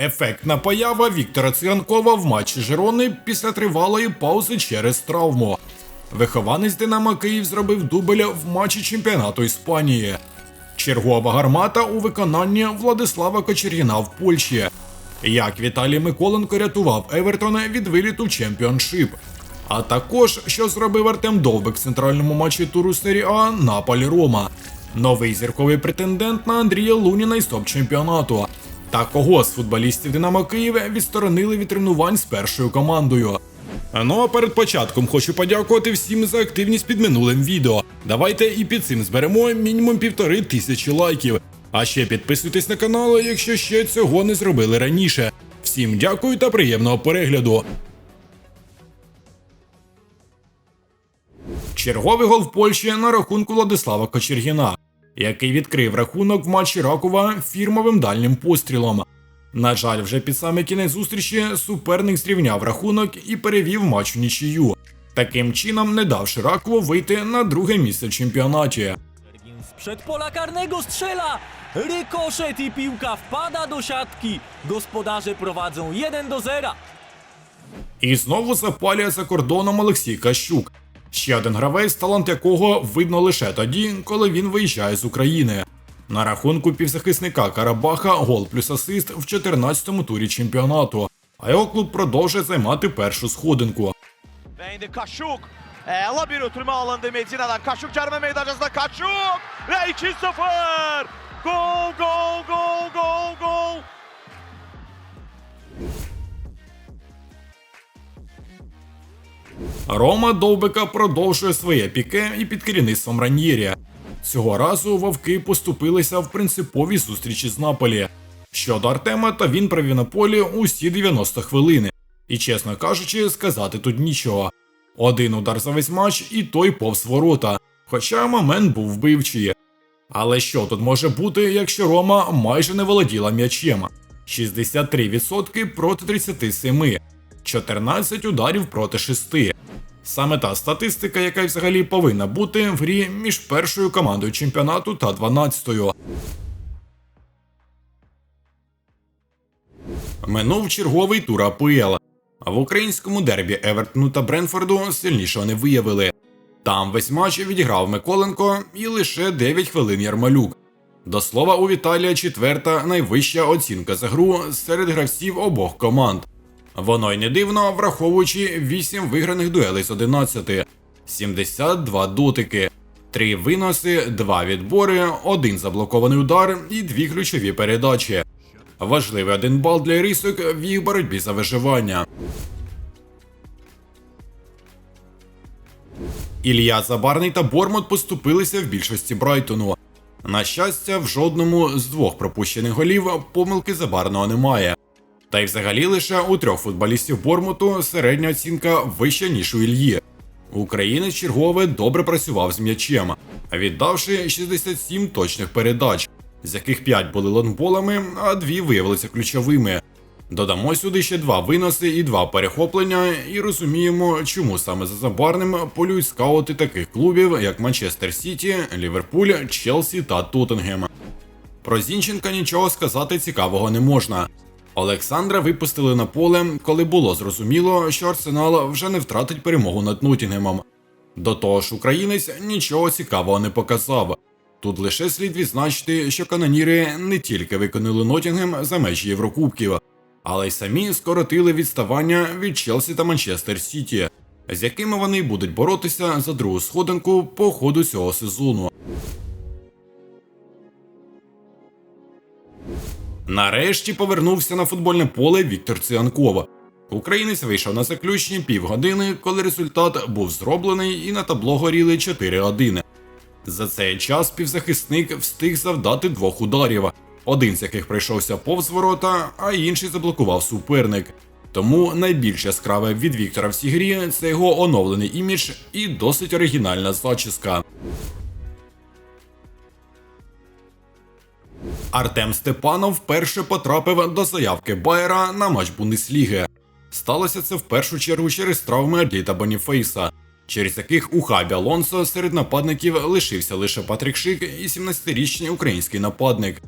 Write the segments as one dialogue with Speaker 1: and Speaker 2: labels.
Speaker 1: Ефектна поява Віктора Циганкова в матчі Жирони після тривалої паузи через травму. Вихованець Динамо Київ зробив дубль в матчі чемпіонату Іспанії. Чергова гармата у виконанні Владислава Кочергіна в Польщі. Як Віталій Миколенко рятував Евертон від виліту в чемпіоншип. А також, що зробив Артем Довбик в центральному матчі туру серії А Наполі Рома. Новий зірковий претендент на Андрія Луніна із топ-чемпіонату. Та кого з футболістів Динамо Київ відсторонили від тренувань з першою командою. Ну а перед початком хочу подякувати всім за активність під минулим відео. Давайте і під цим зберемо мінімум півтори тисячі лайків. А ще підписуйтесь на канал, якщо ще цього не зробили раніше. Всім дякую та приємного перегляду. Черговий гол в Польщі на рахунку Владислава Кочергіна, який відкрив рахунок в матчі Ракова фірмовим дальнім пострілом. На жаль, вже під саме кінець зустрічі суперник зрівняв рахунок і перевів матч в нічию, таким чином не давши Ракову вийти на друге місце в чемпіонаті.
Speaker 2: Sprzed pola karnego strzela! Rykoszet i piłka wpada do siatki. Gospodarze prowadzą 1 do 0.
Speaker 1: І знову запалює за кордоном Олексій Кащук. Ще один гравець, талант якого видно лише тоді, коли він виїжджає з України. На рахунку півзахисника Карабаха гол плюс асист в 14-му турі чемпіонату, а його клуб продовжує займати першу сходинку.
Speaker 3: Kaşuk. Ela bir oturma alındı Medina'dan. Kaşuk carma meydancasında Kaşuk. Ve 2-0. Gol, gol, gol, gol, gol.
Speaker 1: Рома Довбика продовжує своє піке і під керівництвом Раньєрі. Цього разу вовки поступилися в принциповій зустрічі з Наполі. Щодо Артема, то він провів на полі усі 90 хвилини. І, чесно кажучи, сказати тут нічого. Один удар за весь матч, і той повз ворота. Хоча момент був вбивчий. Але що тут може бути, якщо Рома майже не володіла м'ячем? 63% проти 37, 14 ударів проти 6. Саме та статистика, яка взагалі повинна бути в грі між першою командою чемпіонату та 12-ю. Минув черговий тур АПЛ. А в українському дербі Евертону та Бренфорду сильнішого не виявили. Там весь матч відіграв Миколенко і лише 9 хвилин Ярмалюк. До слова, у Віталія четверта найвища оцінка за гру серед гравців обох команд. Воно й не дивно, враховуючи 8 виграних дуелей з 11, 72 дотики, 3 виноси, 2 відбори, 1 заблокований удар і 2 ключові передачі. Важливий один бал для рисок в їх боротьбі за виживання. Ілля Забарний та Бормут поступилися в більшості Брайтону. На щастя, в жодному з двох пропущених голів помилки Забарного немає. Та й взагалі лише у трьох футболістів Бормуту середня оцінка вища, ніж у Ільї. Українець чергове добре працював з м'ячем, віддавши 67 точних передач, з яких 5 були лонгболами, а 2 виявилися ключовими. Додамо сюди ще два виноси і два перехоплення, і розуміємо, чому саме за забарним полюють скаути таких клубів, як Манчестер Сіті, Ліверпуль, Челсі та Тоттенгем. Про Зінченка нічого сказати цікавого не можна. Олександра випустили на поле, коли було зрозуміло, що Арсенал вже не втратить перемогу над Ноттінгемом. До того ж, українець нічого цікавого не показав. Тут лише слід відзначити, що каноніри не тільки виконали Ноттінгем за межі Єврокубків, але й самі скоротили відставання від Челсі та Манчестер Сіті, з якими вони будуть боротися за другу сходинку по ходу цього сезону. Нарешті повернувся на футбольне поле Віктор Цианков. Українець вийшов на заключні півгодини, коли результат був зроблений і на табло горіли 4-1. За цей час півзахисник встиг завдати двох ударів, один з яких прийшовся повз ворота, а інший заблокував суперник. Тому найбільш яскраве від Віктора в цій грі це його оновлений імідж і досить оригінальна зачіска. Артем Степанов вперше потрапив до заявки Байера на матч Бундесліги. Сталося це в першу чергу через травми Адліта Боніфейса, через яких у хабі Алонсо серед нападників лишився лише Патрік Шик і 17-річний український нападник.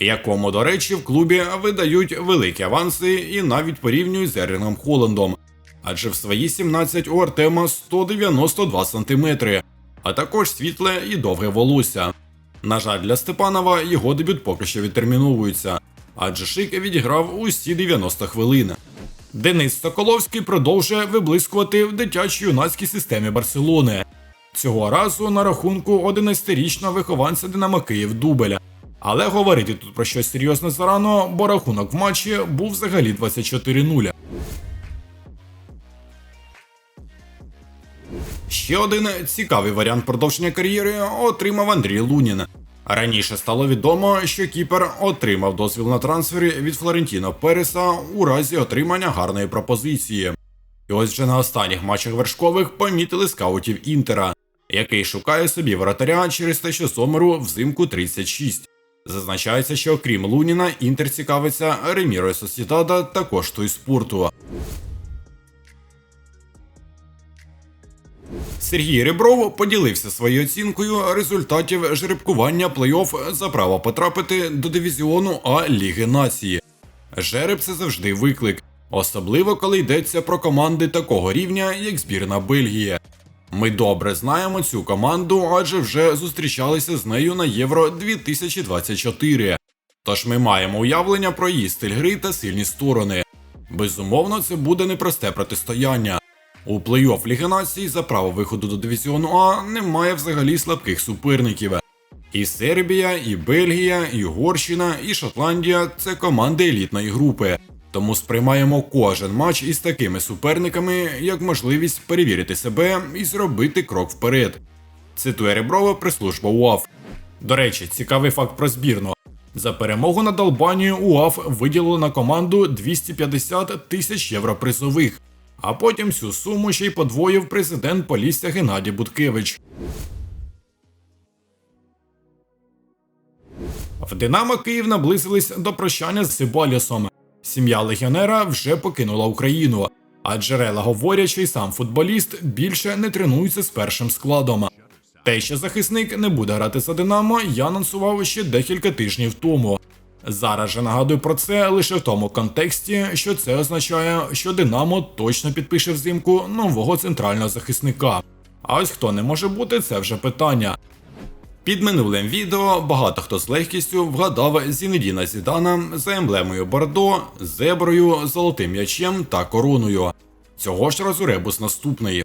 Speaker 1: якому, до речі, в клубі видають великі аванси і навіть порівнюють з Ерлінгом Холландом. Адже в свої 17 у Артема 192 см, а також світле і довге волосся. На жаль, для Степанова його дебют поки що відтерміновується, адже Шик відіграв усі 90 хвилин. Денис Соколовський продовжує виблискувати в дитячій юнацькій системі Барселони. Цього разу на рахунку 11-річного вихованця Динамо Київ Дубеля. Але говорити тут про щось серйозне зарано, бо рахунок в матчі був взагалі 24-0. Ще один цікавий варіант продовження кар'єри отримав Андрій Лунін. Раніше стало відомо, що Кіпер отримав дозвіл на трансфери від Флорентіно Переса у разі отримання гарної пропозиції. І ось вже на останніх матчах вершкових помітили скаутів Інтера, який шукає собі воротаря через те, що Сомеру взимку 36. Зазначається, що окрім Луніна, Інтер цікавиться Ремірою Сосідада та коштою спорту. Сергій Ребров поділився своєю оцінкою результатів жеребкування плей-офф за право потрапити до дивізіону А Ліги Нації. Жереб це завжди виклик, особливо коли йдеться про команди такого рівня, як збірна Бельгії. Ми добре знаємо цю команду, адже вже зустрічалися з нею на Євро 2024. Тож ми маємо уявлення про її стиль гри та сильні сторони. Безумовно, це буде непросте протистояння. У плей-офф Ліги Націй за право виходу до дивізіону А немає взагалі слабких суперників. І Сербія, і Бельгія, і Угорщина, і Шотландія це команди елітної групи. Тому сприймаємо кожен матч із такими суперниками як можливість перевірити себе і зробити крок вперед. Цитує Реброва прес-служба УАФ. До речі, цікавий факт про збірну. За перемогу над Албанією УАФ виділило на команду 250 тисяч євро призових, а потім цю суму ще й подвоїв президент Полісся Геннадій Буткевич. В Динамо Київ наблизились до прощання з Сибалісом. Сім'я легіонера вже покинула Україну, а джерела говорять, що й сам футболіст більше не тренується з першим складом. Те, що захисник не буде грати за Динамо, я анонсував ще декілька тижнів тому. Зараз же нагадую про це лише в тому контексті, що це означає, що Динамо точно підпише взимку нового центрального захисника. А ось хто не може бути, це вже питання. Під минулим відео багато хто з легкістю вгадав Зінедіна Зідана за емблемою Бордо, зеброю, золотим м'ячем та короною. Цього ж разу ребус наступний.